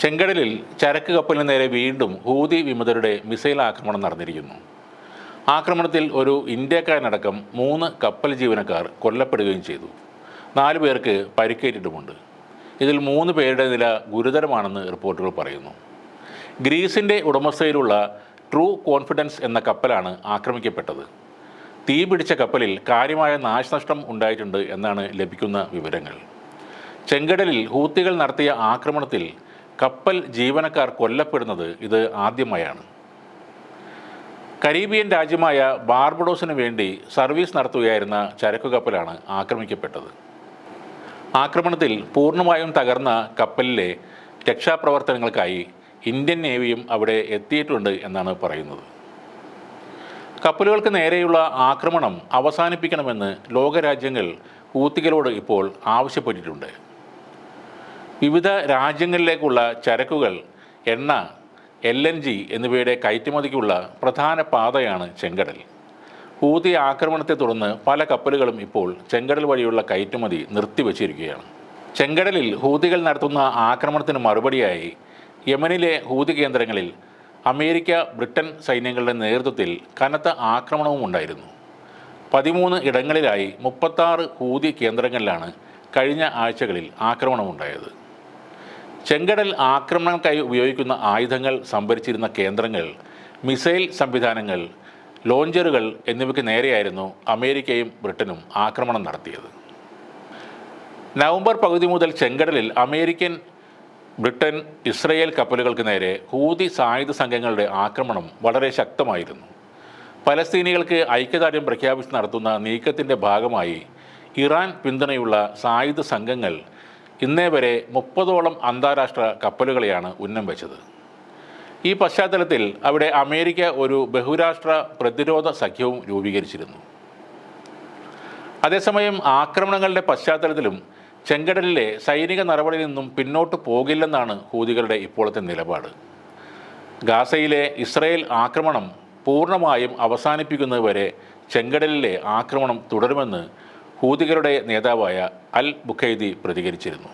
ചെങ്കടലിൽ ചരക്ക് കപ്പലിന് നേരെ വീണ്ടും ഹൂതി വിമതരുടെ മിസൈൽ ആക്രമണം നടന്നിരിക്കുന്നു. ആക്രമണത്തിൽ ഒരു ഇന്ത്യക്കാരനടക്കം മൂന്ന് കപ്പൽ ജീവനക്കാർ കൊല്ലപ്പെടുകയും ചെയ്തു. നാല് പേർക്ക് പരിക്കേറ്റിട്ടുമുണ്ട്. ഇതിൽ മൂന്ന് പേരുടെ നില ഗുരുതരമാണെന്ന് റിപ്പോർട്ടുകൾ പറയുന്നു. ഗ്രീസിന്റെ ഉടമസ്ഥയിലുള്ള ട്രൂ കോൺഫിഡൻസ് എന്ന കപ്പലാണ് ആക്രമിക്കപ്പെട്ടത്. തീ പിടിച്ച കപ്പലിൽ കാര്യമായ നാശനഷ്ടം ഉണ്ടായിട്ടുണ്ട് എന്നാണ് ലഭിക്കുന്ന വിവരങ്ങൾ. ചെങ്കടലിൽ ഹൂത്തികൾ നടത്തിയ ആക്രമണത്തിൽ കപ്പൽ ജീവനക്കാർ കൊല്ലപ്പെടുന്നത് ഇത് ആദ്യമായാണ്. കരീബിയൻ രാജ്യമായ ബാർബഡോസിന് വേണ്ടി സർവീസ് നടത്തുകയായിരുന്ന ചരക്കു കപ്പലാണ് ആക്രമിക്കപ്പെട്ടത്. ആക്രമണത്തിൽ പൂർണമായും തകർന്ന കപ്പലിലെ രക്ഷാപ്രവർത്തനങ്ങൾക്കായി ഇന്ത്യൻ നേവിയും അവിടെ എത്തിയിട്ടുണ്ട് എന്നാണ് പറയുന്നത്. കപ്പലുകൾക്ക് നേരെയുള്ള ആക്രമണം അവസാനിപ്പിക്കണമെന്ന് ലോകരാജ്യങ്ങൾ ഹൂത്തികളോട് ഇപ്പോൾ ആവശ്യപ്പെട്ടിട്ടുണ്ട്. വിവിധ രാജ്യങ്ങളിലേക്കുള്ള ചരക്കുകൾ എണ്ണ എൽ എൻ ജി എന്നിവയുടെ കയറ്റുമതിക്കുള്ള പ്രധാന പാതയാണ് ചെങ്കടൽ. ഹൂതി ആക്രമണത്തെ തുടർന്ന് പല കപ്പലുകളും ഇപ്പോൾ ചെങ്കടൽ വഴിയുള്ള കയറ്റുമതി നിർത്തിവച്ചിരിക്കുകയാണ്. ചെങ്കടലിൽ ഹൂതികൾ നടത്തുന്ന ആക്രമണത്തിന് മറുപടിയായി യമനിലെ ഹൂതി കേന്ദ്രങ്ങളിൽ അമേരിക്ക ബ്രിട്ടൻ സൈന്യങ്ങളുടെ നേതൃത്വത്തിൽ കനത്ത ആക്രമണവും ഉണ്ടായിരുന്നു. പതിമൂന്ന് ഇടങ്ങളിലായി മുപ്പത്താറ് ഹൂതി കേന്ദ്രങ്ങളിലാണ് കഴിഞ്ഞ ആഴ്ചകളിൽ ആക്രമണമുണ്ടായത്. ചെങ്കടൽ ആക്രമണങ്ങൾക്കായി ഉപയോഗിക്കുന്ന ആയുധങ്ങൾ സംഭരിച്ചിരുന്ന കേന്ദ്രങ്ങൾ മിസൈൽ സംവിധാനങ്ങൾ ലോഞ്ചറുകൾ എന്നിവയ്ക്ക് നേരെയായിരുന്നു അമേരിക്കയും ബ്രിട്ടനും ആക്രമണം നടത്തിയത്. നവംബർ പകുതി മുതൽ ചെങ്കടലിൽ അമേരിക്കൻ ബ്രിട്ടൻ ഇസ്രയേൽ കപ്പലുകൾക്ക് നേരെ ഹൂതി സായുധ സംഘങ്ങളുടെ ആക്രമണം വളരെ ശക്തമായിരുന്നു. പലസ്തീനികൾക്ക് ഐക്യദാർഢ്യം പ്രഖ്യാപിച്ച് നടത്തുന്ന നീക്കത്തിന്റെ ഭാഗമായി ഇറാൻ പിന്തുണയുള്ള സായുധ സംഘങ്ങൾ ഇന്നേ വരെ മുപ്പതോളം അന്താരാഷ്ട്ര കപ്പലുകളെയാണ് ഉന്നം വെച്ചത്. ഈ പശ്ചാത്തലത്തിൽ അവിടെ അമേരിക്ക ഒരു ബഹുരാഷ്ട്ര പ്രതിരോധ സഖ്യവും രൂപീകരിച്ചിരുന്നു. അതേസമയം ആക്രമണങ്ങളുടെ പശ്ചാത്തലത്തിലും ചെങ്കടലിലെ സൈനിക നടപടിയിൽ നിന്നും പിന്നോട്ട് പോകില്ലെന്നാണ് ഹൂതികളുടെ ഇപ്പോഴത്തെ നിലപാട്. ഗാസയിലെ ഇസ്രയേൽ ആക്രമണം പൂർണമായും അവസാനിപ്പിക്കുന്നതുവരെ ചെങ്കടലിലെ ആക്രമണം തുടരുമെന്ന് ഹൂതികളുടെ നേതാവായ അൽ ബുഖൈദി പ്രതികരിച്ചിരുന്നു.